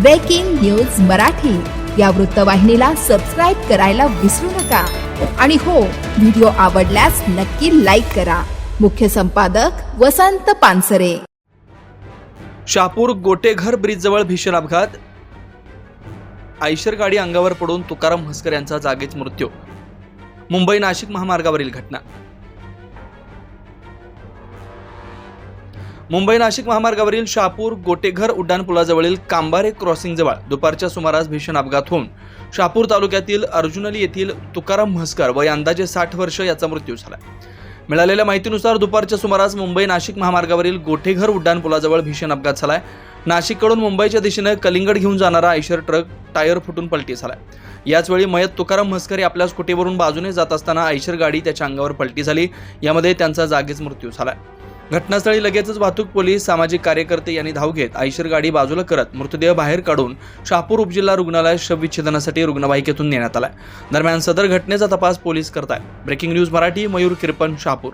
Breaking news Marathi या वृत्तवाहिनीला subscribe करायला विसरू नका. आणि हो व्हिडिओ आवडल्यास नक्की लाईक करा. मुख्य संपादक वसंत पानसरे. शापूर गोटेघर ब्रिजजवळ भीषण अपघात. आयशर गाडी अंगावर पडून तुकाराम म्हस्कर यांचा जागीच मृत्यू. मुंबई नाशिक महामार्गावरील घटना. मुंबई नाशिक महामार्गावरील शहापूर गोटेघर उड्डाणपुलाजवळील कांबारे क्रॉसिंगजवळ दुपारच्या सुमारास भीषण अपघात होऊन शहापूर तालुक्यातील अर्जुनली येथील तुकाराम म्हस्कर वय अंदाजे साठ वर्ष याचा मृत्यू झाला. मिळालेल्या माहितीनुसार दुपारच्या सुमारास मुंबई नाशिक महामार्गावरील गोठेघर उड्डाणपुलाजवळ भीषण अपघात झालाय. नाशिककडून मुंबईच्या दिशेनं कलिंगड घेऊन जाणारा आयशर ट्रक टायर फुटून पलटी झालाय. याचवेळी मयत तुकाराम म्हसकर आपल्या स्कूटीवरून बाजूने जात असताना आयशर गाडी त्याच्या अंगावर पलटी झाली. यामध्ये त्यांचा जागीच मृत्यू झालाय. घटनास्थळी लगेचच वाहतूक पोलीस सामाजिक कार्यकर्ते यांनी धाव घेत आयशर गाडी बाजूला करत मृतदेह बाहेर काढून शहापूर उपजिल्हा रुग्णालयात शवविच्छेदनासाठी रुग्णवाहिकेतून नेण्यात आलाय. दरम्यान सदर घटनेचा तपास पोलीस करताय ब्रेकिंग न्यूज मराठी मयूर किरपन शहापूर.